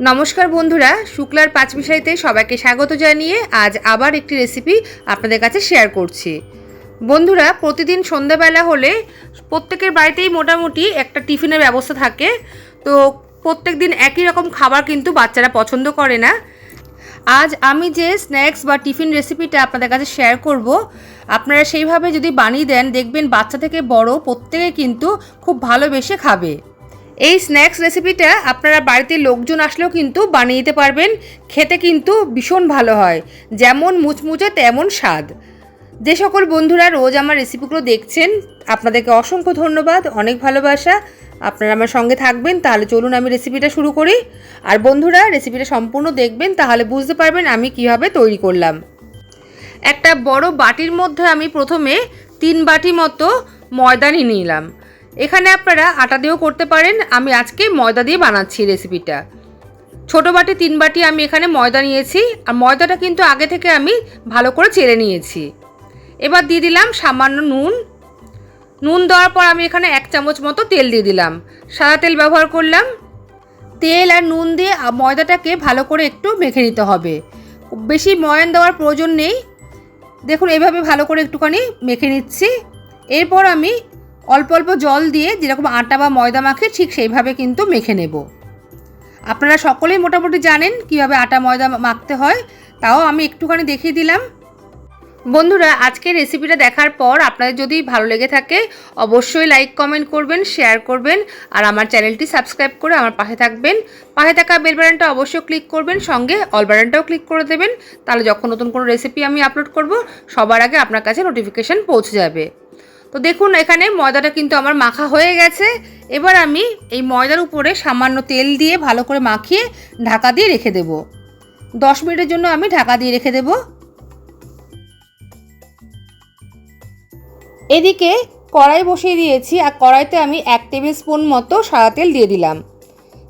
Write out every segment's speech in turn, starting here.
নমস্কার বন্ধুরা, শুক্লার পাঁচমিশাইতে সবাইকে স্বাগত জানিয়ে আজ আবার একটি রেসিপি আপনাদের কাছে শেয়ার করছি। বন্ধুরা, প্রতিদিন সন্ধ্যাবেলা হলে প্রত্যেকের বাড়িতেই মোটামুটি একটা টিফিনের ব্যবস্থা থাকে। তো প্রত্যেক দিন একই রকম খাবার কিন্তু বাচ্চারা পছন্দ করে না। আজ আমি যে স্ন্যাক্স বা টিফিন রেসিপিটা আপনাদের কাছে শেয়ার করব, আপনারা সেইভাবে যদি বানিয়ে দেন, দেখবেন বাচ্চা থেকে বড় প্রত্যেকে কিন্তু খুব ভালোবেসে খাবে। এই স্ন্যাক্স রেসিপিটা আপনারা বাড়িতে লোকজন আসলেও কিন্তু বানিয়ে দিতে পারবেন। খেতে কিন্তু ভীষণ ভালো হয়। যেমন মুচমুচে, তেমন স্বাদ। যে সকল বন্ধুরা রোজ আমার রেসিপিগুলো দেখছেন, আপনাদেরকে অসংখ্য ধন্যবাদ, অনেক ভালোবাসা। আপনারা আমার সঙ্গে থাকবেন, তাহলে চলুন আমি রেসিপিটা শুরু করি। আর বন্ধুরা রেসিপিটা সম্পূর্ণ দেখবেন, তাহলে বুঝতে পারবেন আমি কীভাবে তৈরি করলাম। একটা বড় বাটির মধ্যে আমি প্রথমে তিন বাটি মতো ময়দা নিয়ে নিলাম। এখানে আপনারা আটা দিয়েও করতে পারেন। আমি আজকে ময়দা দিয়ে বানাচ্ছি রেসিপিটা ছোটো বাটি, তিন বাটি আমি এখানে ময়দা নিয়েছি। আর ময়দাটা কিন্তু আগে থেকে আমি ভালো করে চেড়ে নিয়েছি। এবার দিয়ে দিলাম সামান্য নুন। নুন দেওয়ার পর আমি এখানে এক চামচ মতো তেল দিয়ে দিলাম। সাদা তেল ব্যবহার করলাম। তেল আর নুন দিয়ে ময়দাটাকে ভালো করে একটু মেখে নিতে হবে। বেশি ময়ান দেওয়ার প্রয়োজন নেই। দেখুন, এভাবে ভালো করে একটুখানি মেখে নিচ্ছি। এরপর আমি অল্প অল্প জল দিয়ে যেরকম আটা বা ময়দা মাখে, ঠিক সেইভাবে কিন্তু মেখে নেব। আপনারা সকলেই মোটামুটি জানেন কীভাবে আটা, ময়দা মাখতে হয়, তাও আমি একটুখানি দেখিয়ে দিলাম। বন্ধুরা, আজকের রেসিপিটা দেখার পর আপনাদের যদি ভালো লেগে থাকে, অবশ্যই লাইক কমেন্ট করবেন শেয়ার করবেন, আর আমার চ্যানেলটি সাবস্ক্রাইব করে আমার পাশে থাকবেন। পাশে থাকা বেল বাটনটা অবশ্যই ক্লিক করবেন, সঙ্গে অল বাটনটাও ক্লিক করে দেবেন। তাহলে যখন নতুন কোনো রেসিপি আমি আপলোড করব, সবার আগে আপনার কাছে নোটিফিকেশান পৌঁছে যাবে। তো দেখুন, এখানে ময়দাটা কিন্তু আমার মাখা হয়ে গেছে। এবার আমি এই ময়দার উপরে সামান্য তেল দিয়ে ভালো করে মাখিয়ে ঢাকা দিয়ে রেখে দেব। দশ মিনিটের জন্য আমি ঢাকা দিয়ে রেখে দেবো। এদিকে কড়াই বসিয়ে দিয়েছি, আর কড়াইতে আমি এক টেবিল স্পুন মতো সাদা তেল দিয়ে দিলাম।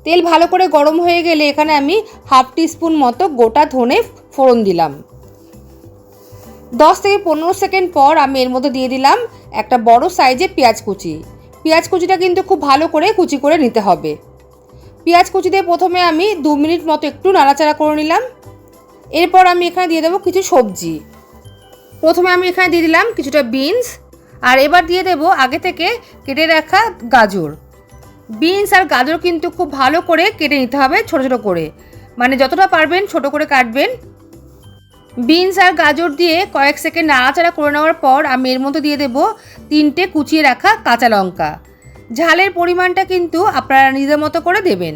তেল ভালো করে গরম হয়ে গেলে এখানে আমি হাফ স্পুন মতো গোটা ধনে ফোড়ন দিলাম। দশ থেকে পনেরো সেকেন্ড পর আমি এর মধ্যে দিয়ে দিলাম একটা বড় সাইজে পেঁয়াজ কুচি। পেঁয়াজ কুচিটা কিন্তু খুব ভালো করে কুচি করে নিতে হবে। পেঁয়াজ কুচি দিয়ে প্রথমে আমি দু মিনিট মতো একটু নাড়াচাড়া করে নিলাম। এরপর আমি এখানে দিয়ে দেবো কিছু সবজি। প্রথমে আমি এখানে দিয়ে দিলাম কিছুটা বিনস আর এবার দিয়ে দেব আগে থেকে কেটে রাখা গাজর। বিনস আর গাজর কিন্তু খুব ভালো করে কেটে নিতে হবে ছোটো ছোটো করে। মানে যতটা পারবেন ছোট করে কাটবেন। বিনস আর গাজর দিয়ে কয়েক সেকেন্ড নাড়াচাড়া করে নেওয়ার পর আমি এর মধ্যে দিয়ে দেব তিনটে কুচিয়ে রাখা কাঁচা লঙ্কা। ঝালের পরিমাণটা কিন্তু আপনারা নিজের মতো করে দেবেন।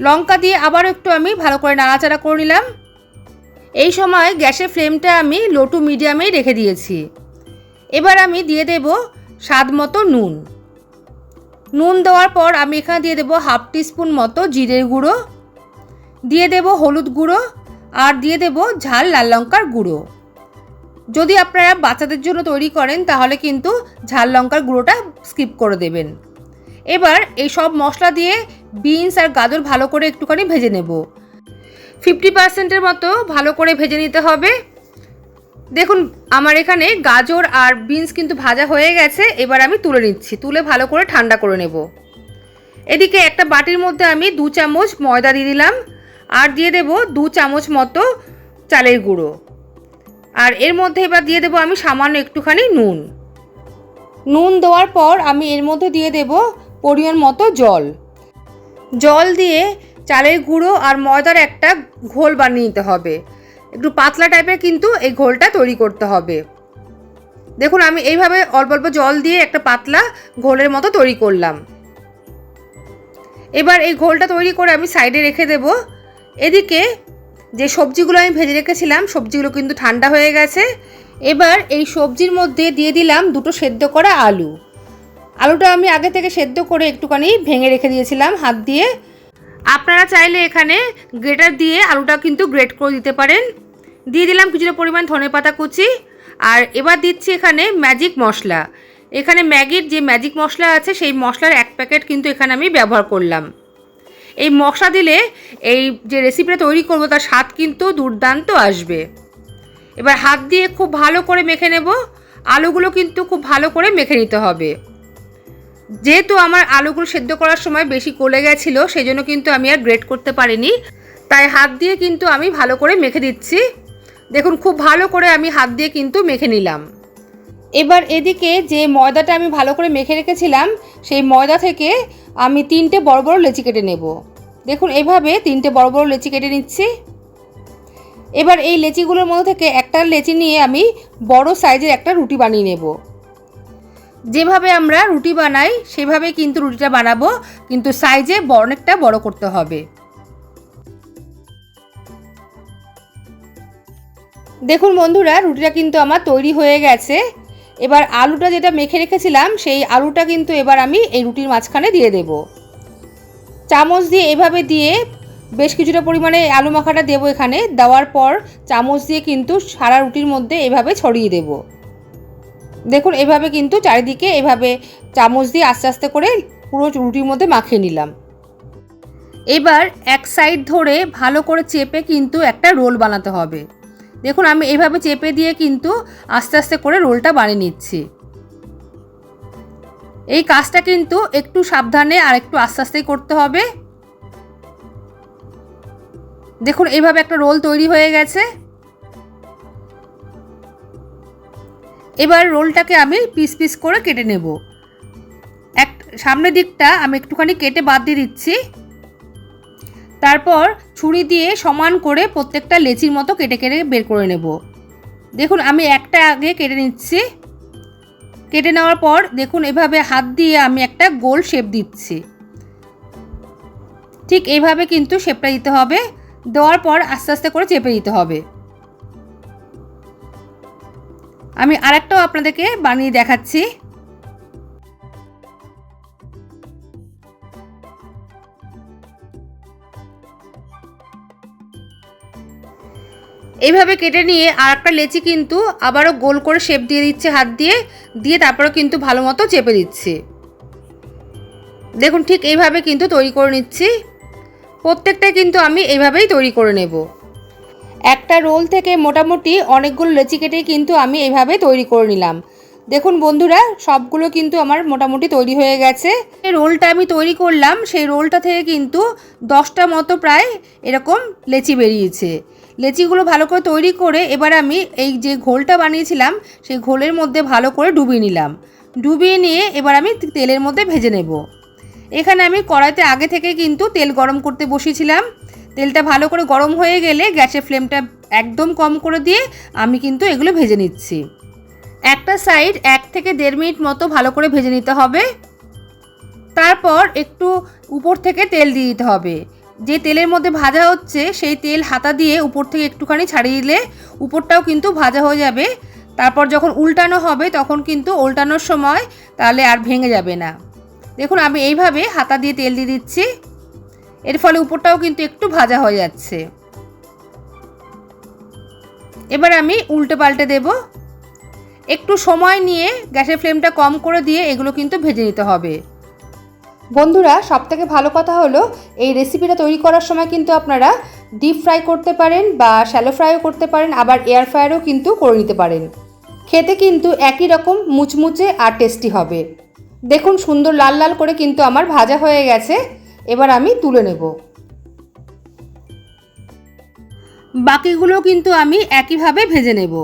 লঙ্কা দিয়ে আবার একটু আমি ভালো করে নাড়াচাড়া করে নিলাম। এই সময় গ্যাসের ফ্লেমটা আমি লো টু মিডিয়ামেই রেখে দিয়েছি। এবার আমি দিয়ে দেব স্বাদ মতো নুন। নুন দেওয়ার পর আমি এখানে দিয়ে দেবো হাফ টিস্পুন মতো জিরের গুঁড়ো। দিয়ে দেব হলুদ গুঁড়ো। আর দিয়ে দেব ঝাল লাল লঙ্কার গুঁড়ো। যদি আপনারা বাচ্চাদের জন্য তৈরি করেন, তাহলে কিন্তু ঝাল লঙ্কার গুঁড়োটা স্কিপ করে দেবেন। এবার এই সব মশলা দিয়ে বিনস আর গাজর ভালো করে একটুখানি ভেজে নেব। ফিফটি পার্সেন্টের মতো ভালো করে ভেজে নিতে হবে। দেখুন, আমার এখানে গাজর আর বিনস কিন্তু ভাজা হয়ে গেছে, এবার আমি তুলে নিচ্ছি। তুলে ভালো করে ঠান্ডা করে নেব। এদিকে একটা বাটির মধ্যে আমি দু চামচ ময়দা দিয়ে দিলাম। আর দিয়ে দেব দু চামচ মতো চালের গুঁড়ো। আর এর মধ্যে এবার দিয়ে দেবো আমি সামান্য একটুখানি নুন। নুন দেওয়ার পর আমি এর মধ্যে দিয়ে দেব পরিমাণ মতো জল। জল দিয়ে চালের গুঁড়ো আর ময়দার একটা ঘোল বানিয়ে নিতে হবে। একটু পাতলা টাইপের কিন্তু এই ঘোলটা তৈরি করতে হবে। দেখুন, আমি এইভাবে অল্প অল্প জল দিয়ে একটা পাতলা ঘোলের মতো তৈরি করলাম। এবার এই ঘোলটা তৈরি করে আমি সাইডে রেখে দেব। এদিকে যে সবজিগুলো আমি ভেজে রেখেছিলাম, সবজিগুলো কিন্তু ঠান্ডা হয়ে গেছে। এবার এই সবজির মধ্যে দিয়ে দিলাম দুটো সেদ্ধ করা আলু। আলুটা আমি আগে থেকে সেদ্ধ করে একটুখানি ভেঙে রেখে দিয়েছিলাম হাত দিয়ে। আপনারা চাইলে এখানে গ্রেটার দিয়ে আলুটা কিন্তু গ্রেট করে দিতে পারেন। দিয়ে দিলাম কিছুটা পরিমাণ ধনে পাতা কুচি। আর এবার দিচ্ছি এখানে ম্যাজিক মশলা। এখানে ম্যাগির যে ম্যাজিক মশলা আছে, সেই মশলার এক প্যাকেট কিন্তু এখানে আমি ব্যবহার করলাম। এই মশলা দিলে এই যে রেসিপিটা তৈরি করব, তার স্বাদ কিন্তু দুর্দান্ত আসবে। এবার হাত দিয়ে খুব ভালো করে মেখে নেব। আলুগুলো কিন্তু খুব ভালো করে মেখে নিতে হবে। যেহেতু আমার আলুগুলো সেদ্ধ করার সময় বেশি গলে গেছিল সেই জন্য কিন্তু আমি আর গ্রেট করতে পারিনি। তাই হাত দিয়ে কিন্তু আমি ভালো করে মেখে দিচ্ছি। দেখুন, খুব ভালো করে আমি হাত দিয়ে কিন্তু মেখে নিলাম। এবার এদিকে যে ময়দাটা আমি ভালো করে মেখে রেখেছিলাম, সেই ময়দা থেকে আমি তিনটে বড় বড় লেচি কেটে নেব। দেখুন, এভাবে তিনটে বড় বড় লেচি কেটে নিচ্ছি। এবার এই লেচিগুলোর মধ্যে থেকে একটা লেচি নিয়ে আমি বড় সাইজের একটা রুটি বানিয়ে নেব। যেভাবে আমরা রুটি বানাই সেভাবে কিন্তু রুটিটা বানাবো, কিন্তু সাইজে অনেকটা বড় করতে হবে। দেখুন বন্ধুরা, রুটিটা কিন্তু আমার তৈরি হয়ে গেছে। এবার আলুটা যেটা মেখে রেখেছিলাম, সেই আলুটা কিন্তু এবার আমি এই রুটির মাঝখানে দিয়ে দেব। চামচ দিয়ে এভাবে দিয়ে বেশ কিছুটা পরিমাণে আলু মাখাটা দেবো এখানে। দেওয়ার পর চামচ দিয়ে কিন্তু সারা রুটির মধ্যে এভাবে ছড়িয়ে দেব। দেখুন, এভাবে কিন্তু চারিদিকে এভাবে চামচ দিয়ে আস্তে আস্তে করে পুরো রুটির মধ্যে মাখিয়ে নিলাম। এবার এক সাইড ধরে ভালো করে চেপে কিন্তু একটা রোল বানাতে হবে। দেখুন, আমি এভাবে চেপে দিয়ে কিন্তু আস্তে আস্তে করে রোলটা বানিয়ে নিচ্ছি। এই কাজটা কিন্তু একটু সাবধানে আর একটু আস্তে আস্তেই করতে হবে। দেখুন এইভাবে একটা রোল তৈরি হয়ে গেছে। এবার রোলটাকে আমি পিস পিস করে কেটে নেব। এক, সামনের দিকটা আমি একটুখানি কেটে বাদ দিয়ে দিচ্ছি। তারপর ছুরি দিয়ে সমান করে প্রত্যেকটা লেচির মতো কেটে কেটে বের করে নেব। দেখুন, আমি একটা আগে কেটে নিচ্ছি। কেটে নেওয়ার পর দেখুন, এভাবে হাত দিয়ে আমি একটা গোল শেপ দিচ্ছি। ঠিক এইভাবে কিন্তু শেপটা দিতে হবে। দেওয়ার পর আস্তে আস্তে করে চেপে দিতে হবে। আমি আরেকটাও আপনাদেরকে বানিয়ে দেখাচ্ছি। এইভাবে কেটে নিয়ে আর একটা লেচি কিন্তু আবারও গোল করে শেপ দিয়ে দিচ্ছে, হাত দিয়ে দিয়ে তারপরে কিন্তু ভালো মতো চেপে দিচ্ছে। দেখুন, ঠিক এইভাবে কিন্তু তৈরি করে নিচ্ছি। প্রত্যেকটা কিন্তু আমি এইভাবেই তৈরি করে নেব। একটা রোল থেকে মোটামুটি অনেকগুলো লেচি কেটেই কিন্তু আমি এইভাবে তৈরি করে নিলাম। দেখুন বন্ধুরা, সবগুলো কিন্তু আমার মোটামুটি তৈরি হয়ে গেছে। এই রোলটা আমি তৈরি করলাম, সেই রোলটা থেকে কিন্তু দশটা মতো প্রায় এরকম লেচি বেরিয়েছে। লেচিগুলো ভালো করে তৈরি করে এবার আমি এই যে ঘোলটা বানিয়েছিলাম, সেই ঘোলের মধ্যে ভালো করে ডুবিয়ে নিলাম। ডুবিয়ে নিয়ে এবার আমি তেলের মধ্যে ভেজে নেব। এখানে আমি কড়াইতে আগে থেকে কিন্তু তেল গরম করতে বসিয়েছিলাম। তেলটা ভালো করে গরম হয়ে গেলে গ্যাসের ফ্লেমটা একদম কম করে দিয়ে আমি কিন্তু এগুলো ভেজে নিচ্ছি। একটা সাইড এক থেকে দেড় মিনিট মতো ভালো করে ভেজে নিতে হবে। তারপর একটু উপর থেকে তেল দিয়ে দিতে হবে। যে তেলের মধ্যে ভাজা হচ্ছে, সেই তেল হাতা দিয়ে উপর থেকে একটুখানি ছাড়িয়ে দিলে উপরটাও কিন্তু ভাজা হয়ে যাবে। তারপর যখন উল্টানো হবে, তখন কিন্তু উল্টানোর সময় তাহলে আর ভেঙে যাবে না। দেখুন, আমি এইভাবে হাতা দিয়ে তেল দিয়ে দিচ্ছি। এর ফলে উপরটাও কিন্তু একটু ভাজা হয়ে যাচ্ছে। এবার আমি উল্টে পাল্টে দেব। একটু সময় নিয়ে গ্যাসের ফ্লেমটা কম করে দিয়ে এগুলো কিন্তু ভেজে নিতে হবে। বন্ধুরা, সবথেকে ভালো কথা হলো, এই রেসিপিটা তৈরি করার সময় কিন্তু আপনারা ডিপ ফ্রাই করতে পারেন বা শ্যালো ফ্রাইও করতে পারেন, আবার এয়ার ফ্রায়ারও কিন্তু করে নিতে পারেন। খেতে কিন্তু একই রকম, মুচমুচে আর টেস্টি হবে। দেখুন, সুন্দর লাল লাল করে কিন্তু আমার ভাজা হয়ে গেছে, এবার আমি তুলে নেব। বাকিগুলো কিন্তু আমি একইভাবে ভেজে নেব।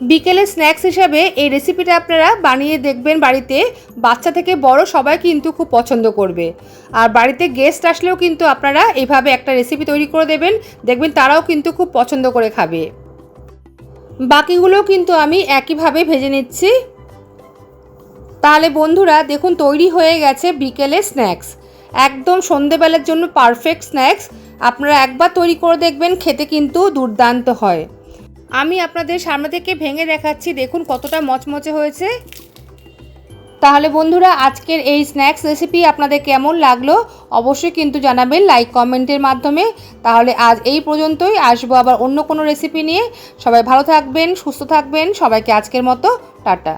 বিকেলে স্ন্যাক্স হিসাবে এই রেসিপিটা আপনারা বানিয়ে দেখবেন বাড়িতে। বাচ্চা থেকে বড় সবাই কিন্তু খুব পছন্দ করবে। আর বাড়িতে গেস্ট আসলেও কিন্তু আপনারা এইভাবে একটা রেসিপি তৈরি করে দেবেন। দেখবেন তারাও কিন্তু খুব পছন্দ করে খাবে। বাকিগুলোও কিন্তু আমি একইভাবে ভেজে নিচ্ছি। তাহলে বন্ধুরা, দেখুন তৈরি হয়ে গেছে বিকেলে স্ন্যাক্স। একদম সন্ধেবেলার জন্য পারফেক্ট স্ন্যাক্স। আপনারা একবার তৈরি করে দেখবেন, খেতে কিন্তু দুর্দান্ত হয়। আমি আপনাদের সামনে থেকে ভেঙে দেখাচ্ছি, দেখুন কতটা মচমচে হয়েছে। তাহলে বন্ধুরা, আজকের এই স্ন্যাক্স রেসিপি আপনাদের কেমন লাগল? অবশ্যই কিন্তু জানাবেন লাইক কমেন্টের মাধ্যমে। তাহলে আজ এই পর্যন্তই, আসব আবার অন্য কোনো রেসিপি নিয়ে। সবাই ভালো থাকবেন, সুস্থ থাকবেন, সবাইকে আজকের মতো, টাটা।